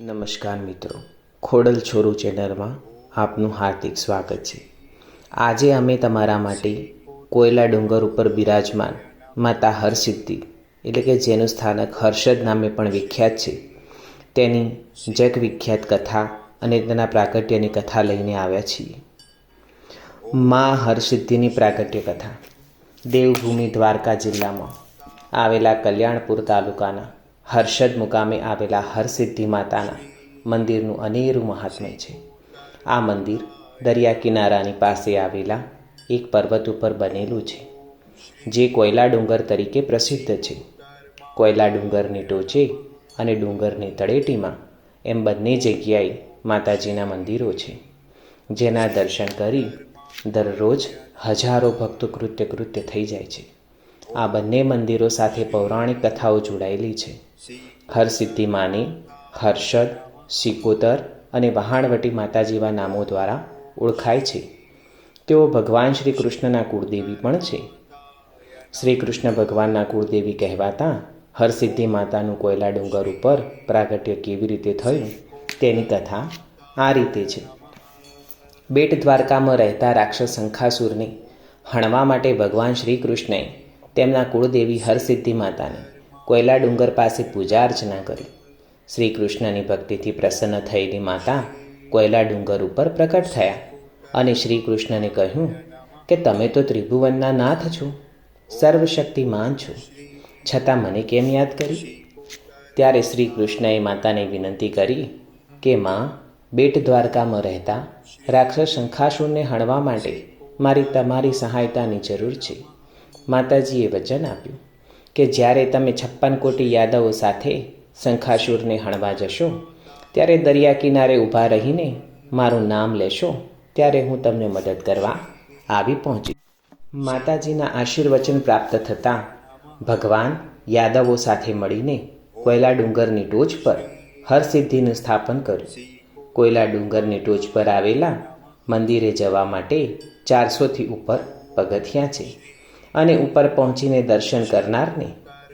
નમસ્કાર મિત્રો. ખોડલ છોરું ચેનલમાં આપનું હાર્દિક સ્વાગત છે. આજે અમે તમારા માટે કોયલા ડુંગર ઉપર બિરાજમાન માતા હરસિદ્ધિ, એટલે કે જેનું સ્થાનક હર્ષદ નામે પણ વિખ્યાત છે, તેની જગ વિખ્યાત કથા અને તેના પ્રાગટ્યની કથા લઈને આવ્યા છીએ. મા હરસિદ્ધિની પ્રાગટ્ય કથા. દેવભૂમિ દ્વારકા જિલ્લામાં આવેલા કલ્યાણપુર તાલુકાના હર્ષદ મુકામે આવેલા હરસિદ્ધિ માતાના મંદિરનું અનેરું મહાત્મ્ય છે. આ મંદિર દરિયા કિનારાની પાસે આવેલા એક પર્વત ઉપર બનેલું છે, જે કોયલા ડુંગર તરીકે પ્રસિદ્ધ છે. કોયલા ડુંગરની ટોચે અને ડુંગરની તળેટીમાં એમ બંને જગ્યાએ માતાજીના મંદિરો છે, જેના દર્શન કરી દરરોજ હજારો ભક્તો કૃત્ય કૃત્ય થઈ જાય છે. આ બંને મંદિરો સાથે પૌરાણિક કથાઓ જોડાયેલી છે. હરસિદ્ધિ માની હર્ષદ સિકોતર અને વહાણવટી માતા જેવા નામો દ્વારા ઓળખાય છે. તેઓ ભગવાન શ્રી કૃષ્ણના કુળદેવી પણ છે. શ્રી કૃષ્ણ ભગવાનના કુળદેવી કહેવાતા હરસિદ્ધિ માતાનું કોયલા ડુંગર ઉપર પ્રાગટ્ય કેવી રીતે થયું તેની કથા આ રીતે છે. બેટ દ્વારકામાં રહેતા રાક્ષસ શંખાસુરને હણવા માટે ભગવાન શ્રી કૃષ્ણએ તેમના કુળદેવી હરસિદ્ધિ માતાને કોયલા ડુંગર પાસે પૂજા અર્ચના કરી. શ્રી કૃષ્ણની ભક્તિથી પ્રસન્ન થયેલી માતા કોયલા ડુંગર ઉપર પ્રકટ થયા અને શ્રી કૃષ્ણને કહ્યું કે તમે તો ત્રિભુવનના નાથ છો, સર્વશક્તિમાન છો. છતાં મને કેમ યાદ કરી? ત્યારે શ્રી કૃષ્ણએ માતાને વિનંતી કરી કે, માં, બેટ દ્વારકામાં રહેતા રાક્ષસ શંખાસુરને હણવા માટે મારી તમારી સહાયતાની જરૂર છે. માતાજીએ વચન આપ્યું. કે જ્યારે તમે છપ્પન કોટી યાદવો સાથે શંખાસુરને હણવા જશો, ત્યારે દરિયા કિનારે ઊભા રહીને મારું નામ લેશો, ત્યારે હું તમને મદદ કરવા આવી પહોંચી માતાજીના આશીર્વચન પ્રાપ્ત થતાં ભગવાન યાદવો સાથે મળીને કોયલા ડુંગરની ટોચ પર હરસિદ્ધિનું સ્થાપન કર્યું. કોયલા ડુંગરની ટોચ પર આવેલા મંદિરે જવા માટે ચારસોથી ઉપર પગથિયાં છે. અને ઉપર પહોંચીને દર્શન કરનારને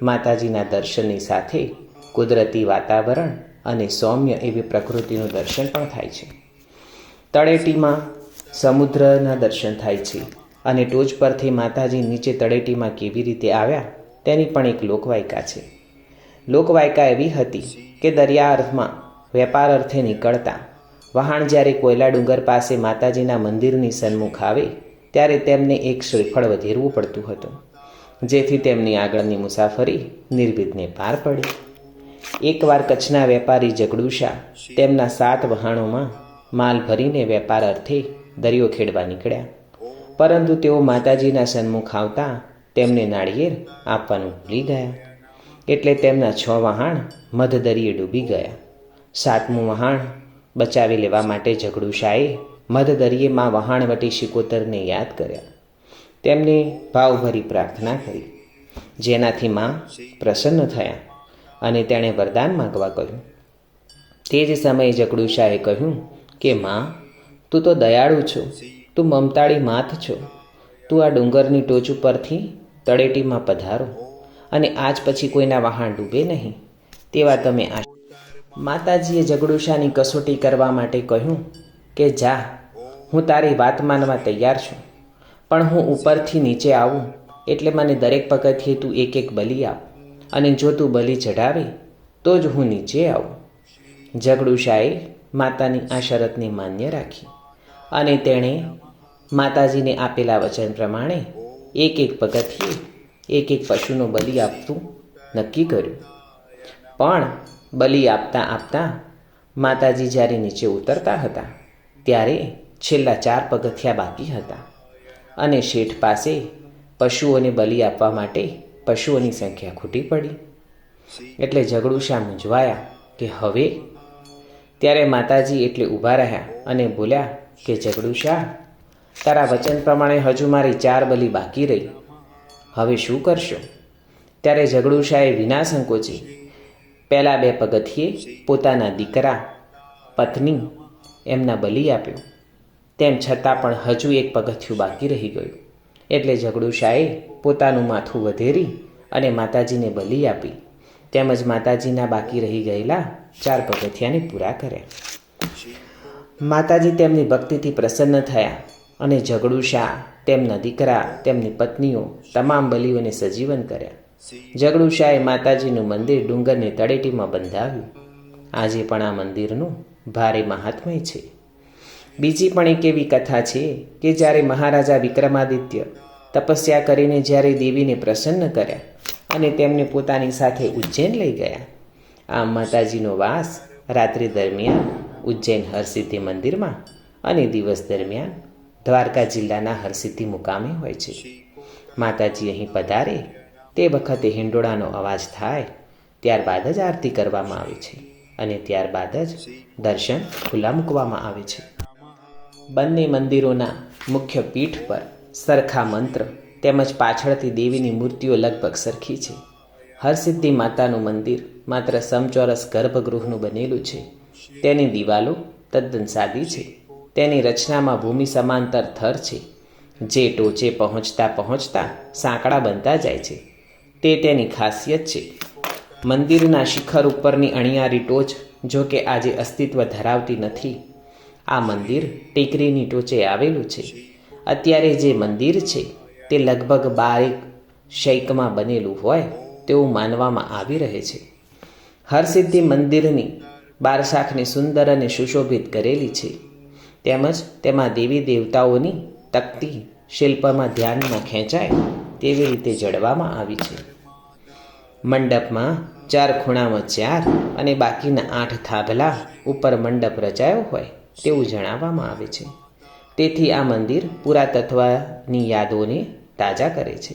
માતાજીના દર્શનની સાથે કુદરતી વાતાવરણ અને સૌમ્ય એવી પ્રકૃતિનું દર્શન પણ થાય છે. તળેટીમાં સમુદ્રના દર્શન થાય છે અને ટોચ પરથી માતાજી નીચે તળેટીમાં કેવી રીતે આવ્યા તેની પણ એક લોકવાયકા છે. લોકવાયકા એવી હતી કે દરિયા અર્થમાં વેપાર અર્થે નીકળતા વહાણ જ્યારે કોયલા ડુંગર પાસે માતાજીના મંદિરની સન્મુખ આવે ત્યારે તેમને એક શ્રીફળ વધેરવું પડતું હતું. જેથી તેમની આગળની મુસાફરી નિર્વિઘ્ને પાર પડી. એકવાર કચ્છના વેપારી જગડુશા તેમના સાત વહાણોમાં માલ ભરીને વેપાર અર્થે દરિયો ખેડવા નીકળ્યા. પરંતુ તેઓ માતાજીના સન્મુખ આવતા તેમને નાળિયેર આપવાનું ભૂલી ગયા. એટલે તેમના છ વહાણ મધદરિયે ડૂબી ગયા. સાતમું વહાણ બચાવી લેવા માટે ઝઘડુશાએ મધદરિયેમાં વહાણવટી શિકોતરને યાદ કર્યા. તેમને ભાવભરી પ્રાર્થના કરી. જેનાથી માં પ્રસન્ન થયા અને તેણે વરદાન માગવા કહ્યું. તે જ સમયે જકડુશાએ કહ્યું કે, માં, તું તો દયાળુ છો. તું મમતાળી માથ છો. તું આ ડુંગરની ટોચ ઉપરથી તળેટીમાં પધારો અને આજ પછી કોઈના વહાણ ડૂબે નહીં. તેવા તમે આ માતાજીએ જગડુશાની કસોટી કરવા માટે કહ્યું કે જા, હું તારી વાત માનવા તૈયાર છું, પણ હું ઉપરથી નીચે આવું, એટલે મને દરેક પગથિયે તું એક એક બલી આપ, અને જો તું બલી ચઢાવે, તો જ હું નીચે આવું. જગડુશાએ માતાની આ શરતને માન્ય રાખી, અને તેણે માતાજીને આપેલા વચન પ્રમાણે એક એક પગથિયે એક એક પશુનો બલિ આપતું નક્કી કર્યું. પણ બલિ આપતા આપતા માતાજી જ્યારે નીચે ઉતરતા હતા ત્યારે છેલ્લા ચાર પગથિયા બાકી હતા. અને શેઠ પાસે પશુઓને બલિ આપવા માટે પશુઓની સંખ્યા ખૂટી પડી. એટલે ઝઘડુશા મૂંઝવાયા કે હવે? ત્યારે માતાજી એટલે ઊભા રહ્યા અને બોલ્યા કે ઝઘડુશા તારા વચન પ્રમાણે હજુ મારી ચાર બલી બાકી રહી. હવે શું કરશો? ત્યારે ઝઘડુશાએ વિના સંકોચી પહેલાં બે પગથિયે પોતાના દીકરા, પત્ની એમના બલિ આપ્યો. તેમ છતાં પણ હજુ એક પગથિયું બાકી રહી ગયું. એટલે ઝઘડુશાએ પોતાનું માથું વધેરી અને માતાજીને બલિ આપી. તેમજ માતાજીના બાકી રહી ગયેલા ચાર પગથિયાને પૂરા કર્યા. માતાજી તેમની ભક્તિથી પ્રસન્ન થયા અને ઝઘડુશા તેમના દીકરા, તેમની પત્નીઓ તમામ બલીઓને સજીવન કર્યા. ઝઘડુશાએ માતાજીનું મંદિર ડુંગરની તળેટીમાં બંધાવ્યું. આજે પણ આ મંદિરનું ભારે મહાત્મય છે. બીજી પણ એક એવી કથા છે કે જ્યારે મહારાજા વિક્રમાદિત્ય તપસ્યા કરીને જ્યારે દેવીને પ્રસન્ન કર્યા અને તેમને પોતાની સાથે ઉજ્જૈન લઈ ગયા, આમ માતાજીનો વાસ રાત્રિ દરમિયાન ઉજ્જૈન હરસિદ્ધિ મંદિરમાં અને દિવસ દરમિયાન દ્વારકા જિલ્લાના હરસિદ્ધિ મુકામે હોય છે. માતાજી અહીં પધારે તે વખતે હિંડોળાનો અવાજ થાય ત્યારબાદ જ આરતી કરવામાં આવે છે. અને ત્યારબાદ જ દર્શન ખુલ્લા મૂકવામાં આવે છે. બંને મંદિરોના મુખ્ય પીઠ પર સરખા મંત્ર તેમજ પાછળથી દેવીની મૂર્તિઓ લગભગ સરખી છે. હરસિદ્ધિ માતાનું મંદિર માત્ર સમચોરસ ગર્ભગૃહનું બનેલું છે. તેની દિવાલો તદ્દન સાદી છે. તેની રચનામાં ભૂમિ સમાંતર થર છે. જે ટોચે પહોંચતા પહોંચતા સાંકડા બનતા જાય છે. તે તેની ખાસિયત છે. મંદિરના શિખર ઉપરની અણિયારી ટોચ, જો કે આજે અસ્તિત્વ ધરાવતી નથી. આ મંદિર ટેકરીની ટોચે આવેલું છે. અત્યારે જે મંદિર છે, તે લગભગ બારેક શૈકમાં બનેલું હોય તેવું માનવામાં આવી રહે છે. હરસિદ્ધિ મંદિરની બારશાખને સુંદર અને સુશોભિત કરેલી છે. તેમજ તેમાં દેવી દેવતાઓની તકતી શિલ્પમાં ધ્યાનમાં ખેંચાય તેવી રીતે જડવામાં આવી છે. મંડપમાં ચાર ખૂણામાં ચાર અને બાકીના આઠ થાંભલા ઉપર મંડપ રચાયો હોય તેવું જણાવવામાં આવે છે. તેથી આ મંદિર પુરાતત્વની યાદોને તાજા કરે છે.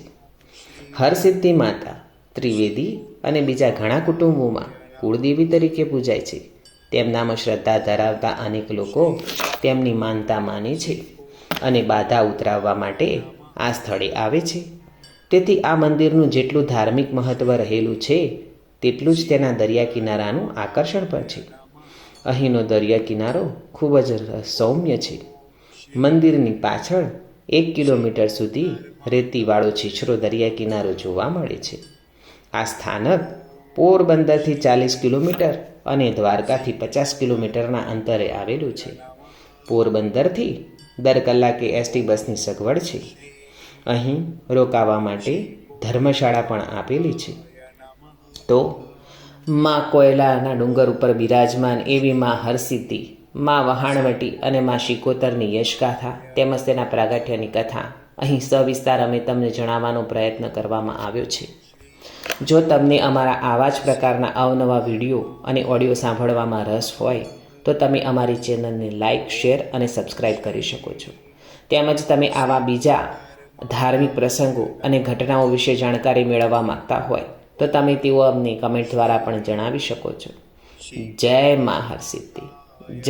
હરસિદ્ધિ માતા, ત્રિવેદી અને બીજા ઘણા કુટુંબોમાં કુળદેવી તરીકે પૂજાય છે. તેમનામાં શ્રદ્ધા ધરાવતા અનેક લોકો તેમની માનતા માને છે અને બાધા ઉતરાવવા માટે આ સ્થળે આવે છે. તેથી આ મંદિરનું જેટલું ધાર્મિક મહત્ત્વ રહેલું છે, તેટલું જ તેના દરિયા કિનારાનું આકર્ષણ પણ છે. અહીંનો દરિયા કિનારો ખૂબ જ સૌમ્ય છે. મંદિરની પાછળ એક કિલોમીટર સુધી રેતીવાળો છીછરો દરિયા કિનારો જોવા મળે છે. આ સ્થાનક પોરબંદરથી ચાલીસ કિલોમીટર અને દ્વારકાથી પચાસ કિલોમીટરના અંતરે આવેલું છે. પોરબંદરથી દર કલાકે એસટી બસની સગવડ છે. અહીં રોકાવા માટે ધર્મશાળા પણ આપેલી છે. તો માં કોયલાના ડુંગર ઉપર બિરાજમાન એવી માં હરસિદ્ધિ, માં વહાણવટી અને માં શિકોતરની યશગાથા તેમજ તેના પ્રાગટ્યની કથા અહીં સવિસ્તાર અમે તમને જણાવવાનો પ્રયત્ન કરવામાં આવ્યો છે. જો તમને અમારા આવા જ પ્રકારના અવનવા વીડિયો અને ઓડિયો સાંભળવામાં રસ હોય, તો તમે અમારી ચેનલને લાઇક શેર અને સબસ્ક્રાઈબ કરી શકો છો. તેમજ તમે આવા બીજા ધાર્મિક પ્રસંગો અને ઘટનાઓ વિશે જાણકારી મેળવવા માંગતા હોય તો તમે તેઓ અમને કમેન્ટ દ્વારા પણ જણાવી શકો છો. જય મા હરસિદ્ધિ જય